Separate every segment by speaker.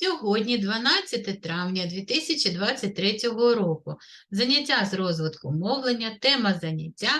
Speaker 1: Сьогодні, 12 травня 2023 року, заняття з розвитку мовлення, тема заняття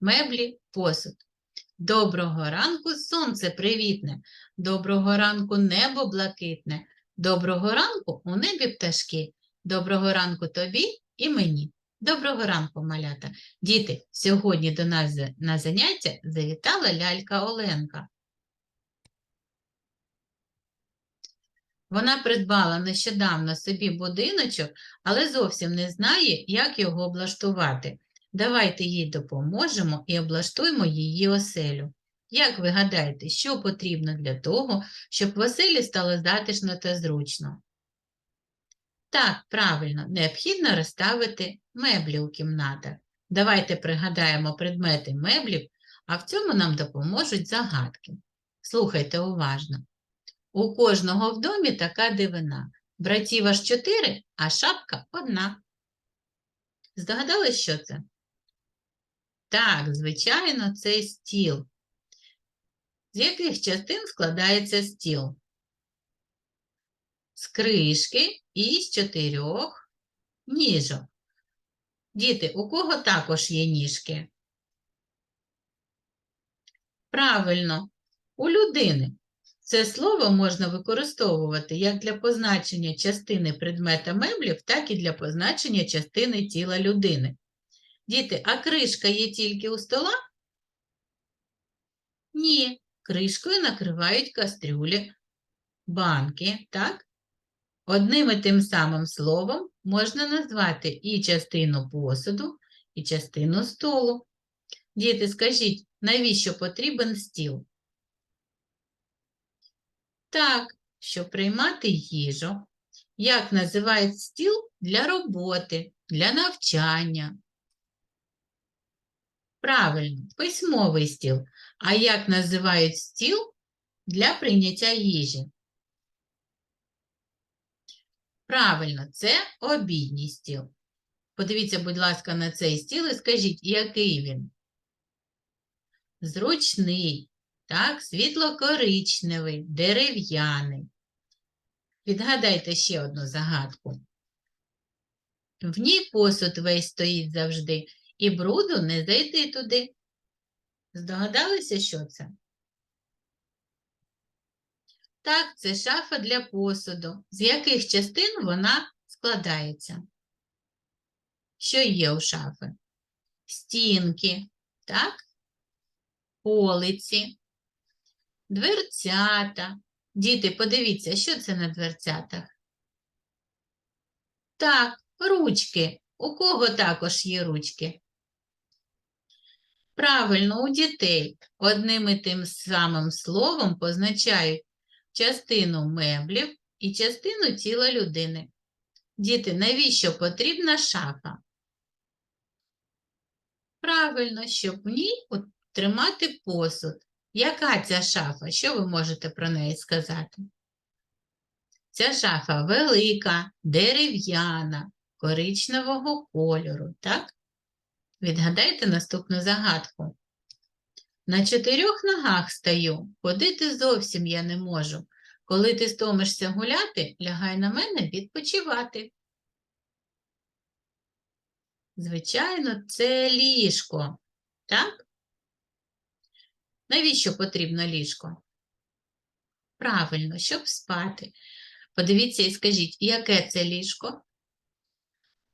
Speaker 1: меблі, посуд. Доброго ранку, сонце привітне, доброго ранку, небо блакитне, доброго ранку у небі пташки, доброго ранку тобі і мені. Доброго ранку, малята. Діти, сьогодні до нас на заняття завітала лялька Оленка. Вона придбала нещодавно собі будиночок, але зовсім не знає, як його облаштувати. Давайте їй допоможемо і облаштуємо її оселю. Як ви гадаєте, що потрібно для того, щоб в оселі стало затишно та зручно? Так, правильно, необхідно розставити меблі у кімнатах. Давайте пригадаємо предмети меблів, а в цьому нам допоможуть загадки. Слухайте уважно. У кожного в домі така дивина. Братів аж чотири, а шапка одна. Здогадались, що це? Так, звичайно, це стіл. З яких частин складається стіл? З кришки і з чотирьох ніжок. Діти, у кого також є ніжки? Правильно, у людини. Це слово можна використовувати як для позначення частини предмета меблів, так і для позначення частини тіла людини. Діти, а кришка є тільки у стола? Ні, кришкою накривають кастрюлі, банки, так? Одним і тим самим словом можна назвати і частину посуду, і частину столу. Діти, скажіть, навіщо потрібен стіл? Так, щоб приймати їжу. Як називають стіл для роботи, для навчання? Правильно, письмовий стіл. А як називають стіл для прийняття їжі? Правильно, це обідній стіл. Подивіться, будь ласка, на цей стіл і скажіть, який він? Зручний, так, світло-коричневий, дерев'яний. Відгадайте ще одну загадку. В ній посуд весь стоїть завжди, і бруду не зайти туди. Здогадалися, що це? Так, це шафа для посуду. З яких частин вона складається? Що є у шафи? Стінки, так? Полиці, дверцята. Діти, подивіться, що це на дверцятах? Так, ручки. У кого також є ручки? Правильно, у дітей. Одним і тим самим словом позначають частину меблів і частину тіла людини. Діти, навіщо потрібна шафа? Правильно, щоб в ній тримати посуд. Яка ця шафа? Що ви можете про неї сказати? Ця шафа велика, дерев'яна, коричневого кольору, так? Відгадайте наступну загадку. На чотирьох ногах стою, ходити зовсім я не можу. Коли ти стомишся гуляти, лягай на мене відпочивати. Звичайно, це ліжко, так? Навіщо потрібно ліжко? Правильно, щоб спати. Подивіться і скажіть, яке це ліжко?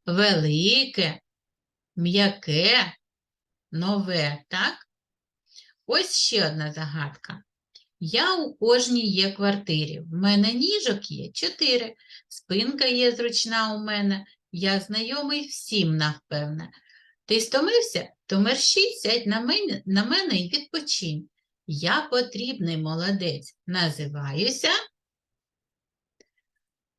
Speaker 1: Велике, м'яке, нове, так? Ось ще одна загадка. Я у кожній є квартирі. В мене ніжок є чотири, спинка є зручна у мене. Я знайомий всім, навпевне. Ти стомився? То мерщій сядь на мене, на мене і відпочинь. Я потрібний молодець. Називаюся.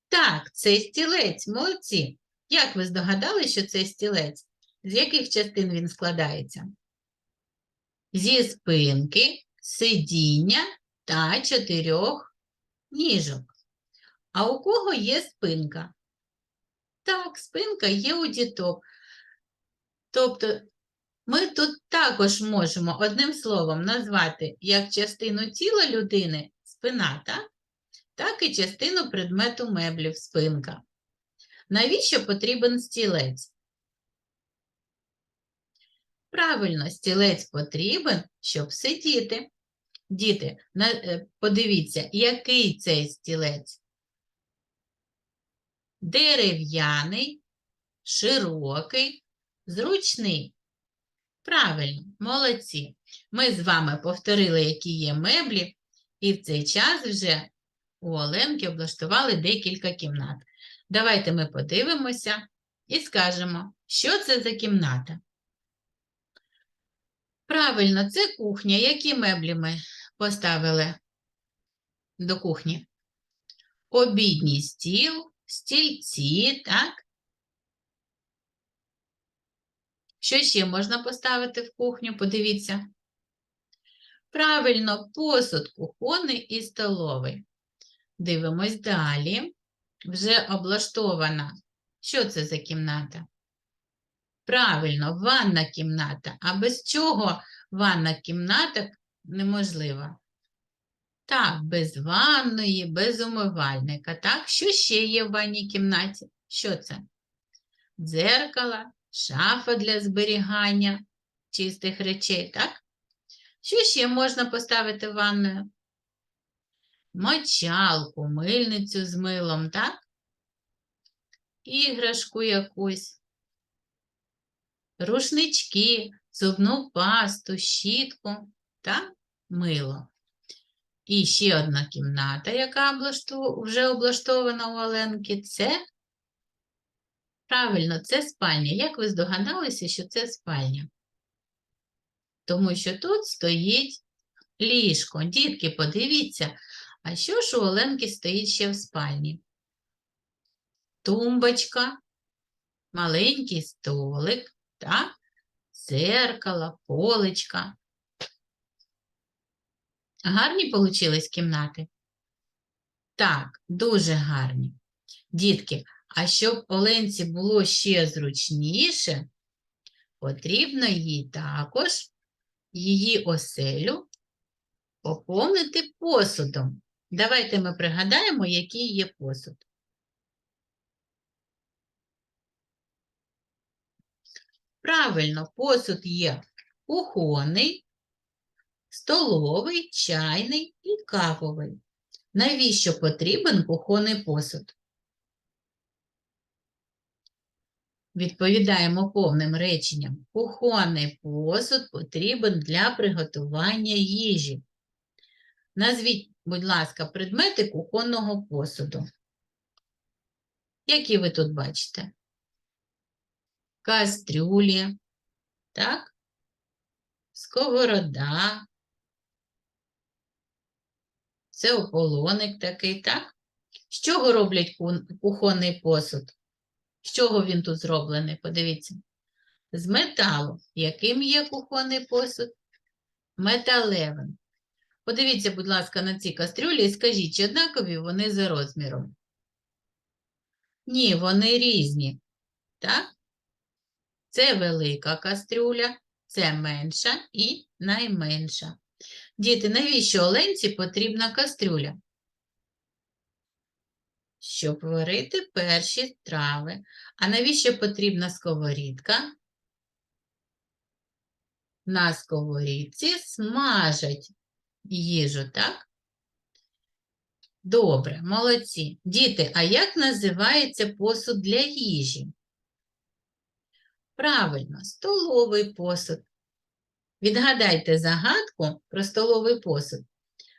Speaker 1: Так, це стілець, молодці. Як ви здогадали, що це стілець? З яких частин він складається? Зі спинки, сидіння та чотирьох ніжок. А у кого є спинка? Так, спинка є у діток. Тобто ми тут також можемо одним словом назвати як частину тіла людини спина, так? так і частину предмету меблів спинка. Навіщо потрібен стілець? Правильно, стілець потрібен, щоб сидіти. Діти, е, подивіться, який цей стілець? Дерев'яний, широкий, зручний. Правильно, молодці. Ми з вами повторили, які є меблі, і в цей час вже у Оленки облаштували декілька кімнат. Давайте ми подивимося і скажемо, що це за кімната. Правильно, це кухня. Які меблі ми поставили до кухні? Обідній стіл, стільці, так? Що ще можна поставити в кухню? Подивіться. Правильно, посуд кухонний і столовий. Дивимось далі. Вже облаштована. Що це за кімната? Правильно, ванна кімната. А без чого ванна кімната неможлива? Так, без ванної, без умивальника. Так, що ще є в ванній кімнаті? Що це? Дзеркало, шафа для зберігання чистих речей, так? Що ще можна поставити в ванною? Мочалку, мильницю з милом, так? Іграшку якусь, рушнички, зубну пасту, щітку та мило. І ще одна кімната, яка вже облаштована у Оленки, це правильно, це спальня. Як ви здогадалися, що це спальня? Тому що тут стоїть ліжко. Дітки, подивіться, а що ж у Оленки стоїть ще в спальні? Тумбочка, маленький столик, так? Зеркало, поличка. Гарні получились кімнати? Так, дуже гарні. Дітки, а щоб Оленці було ще зручніше, потрібно їй також її оселю поповнити посудом. Давайте ми пригадаємо, який є посуд. Правильно, посуд є кухонний, столовий, чайний і кавовий. Навіщо потрібен кухонний посуд? Відповідаємо повним реченням. Кухонний посуд потрібен для приготування їжі. Назвіть, будь ласка, предмети кухонного посуду. Які ви тут бачите? Кастрюлі, так? Сковорода. Це ополоник такий, так? З чого роблять кухонний посуд? З чого він тут зроблений? Подивіться. З металу. Яким є кухонний посуд? Металевим. Подивіться, будь ласка, на ці кастрюлі і скажіть, чи однакові вони за розміром? Ні, вони різні. Так? Це велика кастрюля, це менша і найменша. Діти, навіщо Оленці потрібна кастрюля? Щоб варити перші страви. А навіщо потрібна сковорідка? На сковорідці смажать їжу, так? Добре, молодці. Діти, а як називається посуд для їжі? Правильно, столовий посуд. Відгадайте загадку про столовий посуд.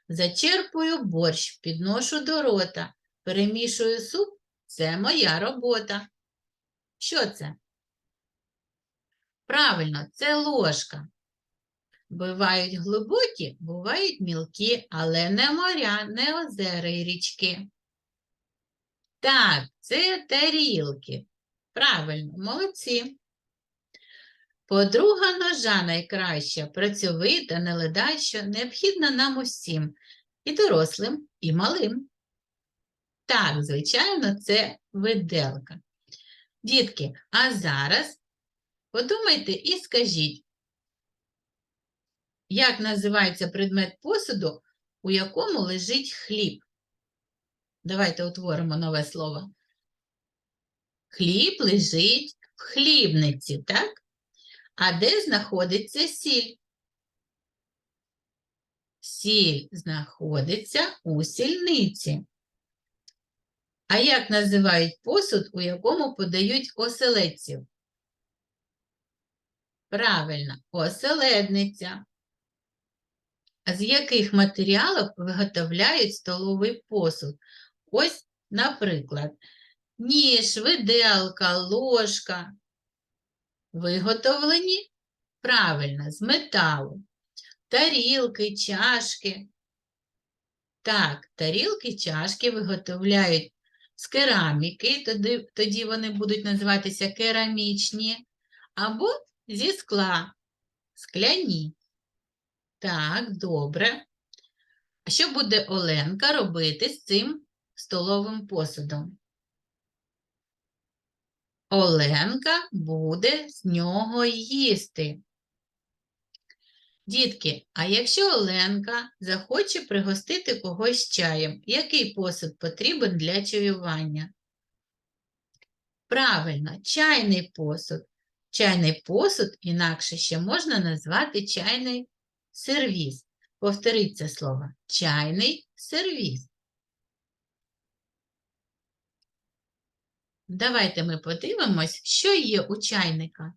Speaker 1: Зачерпую борщ, підношу до рота, перемішую суп – це моя робота. Що це? Правильно, це ложка. Бувають глибокі, бувають мілкі, але не моря, не озера і річки. Так, це тарілки. Правильно, молодці. Подруга ножа найкраща, працьовита, неледаща, необхідна нам усім, і дорослим, і малим. Так, звичайно, це виделка. Дітки, а зараз подумайте і скажіть, як називається предмет посуду, у якому лежить хліб? Давайте утворимо нове слово. Хліб лежить в хлібниці, так? А де знаходиться сіль? Сіль знаходиться у сільниці. А як називають посуд, у якому подають оселедців? Правильно, оселедниця. А з яких матеріалів виготовляють столовий посуд? Ось, наприклад, ніж, виделка, ложка. Виготовлені правильно, з металу. Тарілки, чашки. Так, тарілки, чашки виготовляють з кераміки, тоді, тоді вони будуть називатися керамічні, або зі скла, скляні. Так, добре. А що буде Оленка робити з цим столовим посудом? Оленка буде з нього їсти. Дітки, а якщо Оленка захоче пригостити когось чаєм, який посуд потрібен для чаювання? Правильно, чайний посуд. Чайний посуд інакше ще можна назвати чайний сервіз. Повторіть це слово. Чайний сервіз. Давайте ми подивимось, що є у чайника.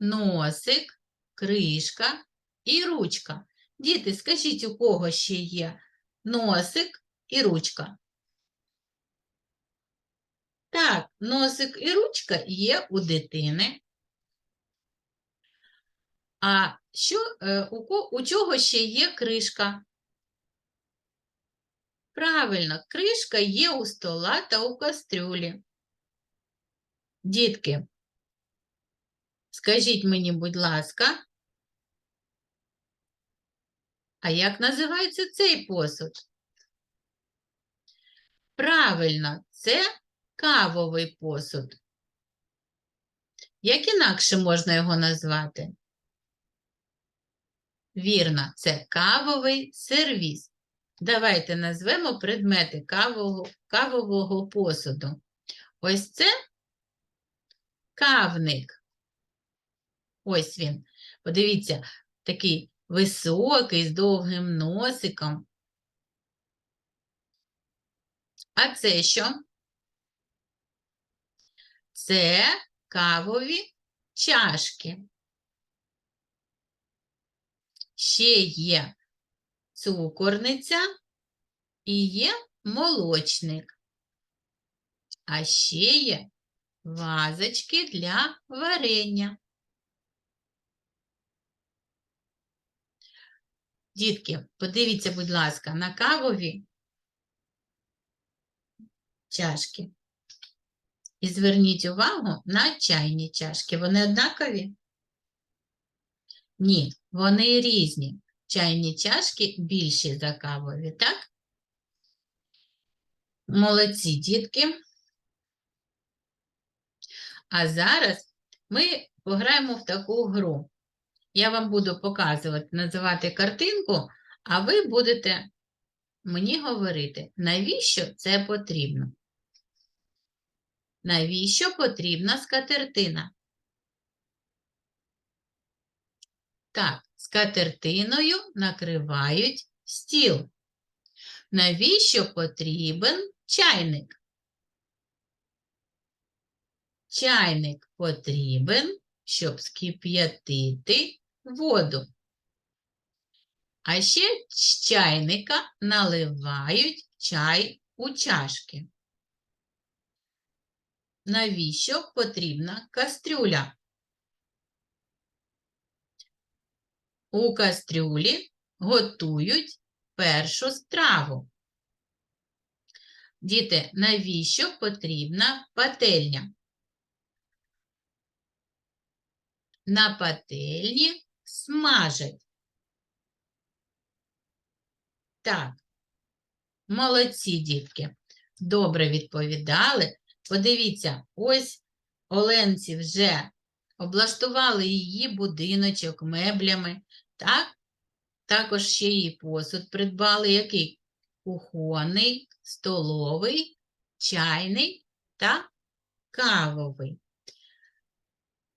Speaker 1: Носик, кришка і ручка. Діти, скажіть, у кого ще є носик і ручка? Так, носик і ручка є у дитини. А що, е, у, у чого ще є кришка? Правильно, кришка є у стола та у кастрюлі. Дітки, скажіть мені, будь ласка, а як називається цей посуд? Правильно, це кавовий посуд. Як інакше можна його назвати? Вірно, це кавовий сервіз. Давайте назвемо предмети кавового, кавового посуду. Ось це кавник. Ось він. Подивіться, такий високий, з довгим носиком. А це що? Це кавові чашки. Ще є цукорниця і є молочник. А ще є вазочки для варення. Дітки, подивіться, будь ласка, на кавові чашки. І зверніть увагу на чайні чашки. Вони однакові? Ні, вони різні. Чайні чашки більші за кавові, так? Молодці, дітки. А зараз ми пограємо в таку гру. Я вам буду показувати, називати картинку, а ви будете мені говорити, навіщо це потрібно. Навіщо потрібна скатертина? Так, скатертиною накривають стіл. Навіщо потрібен чайник? Чайник потрібен, щоб скип'ятити воду. А ще з чайника наливають чай у чашки. Навіщо потрібна кастрюля? У кастрюлі готують першу страву. Діти, навіщо потрібна пательня? На пательні смажать. Так, молодці, дітки. Добре відповідали. Подивіться, ось Оленці вже облаштували її будиночок меблями, так? Також ще її посуд придбали, який кухонний, столовий, чайний та кавовий.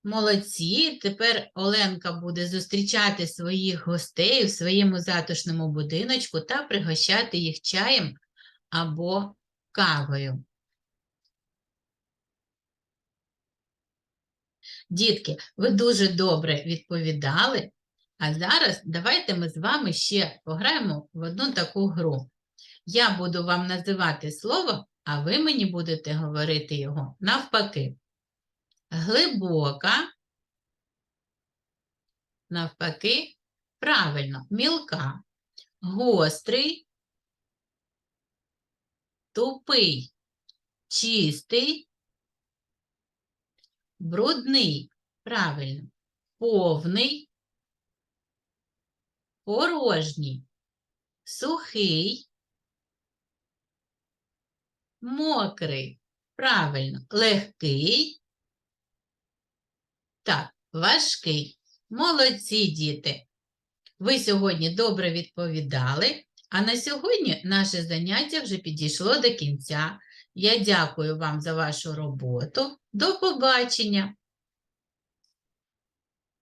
Speaker 1: Молодці. Тепер Оленка буде зустрічати своїх гостей у своєму затишному будиночку та пригощати їх чаєм або кавою. Дітки, ви дуже добре відповідали. А зараз давайте ми з вами ще пограємо в одну таку гру. Я буду вам називати слово, а ви мені будете говорити його навпаки. Глибока, навпаки, правильно, мілка, гострий, тупий, чистий, брудний, правильно, повний, порожній, сухий, мокрий, правильно, легкий, так, важкий. Молодці, діти. Ви сьогодні добре відповідали, а на сьогодні наше заняття вже підійшло до кінця. Я дякую вам за вашу роботу. До побачення!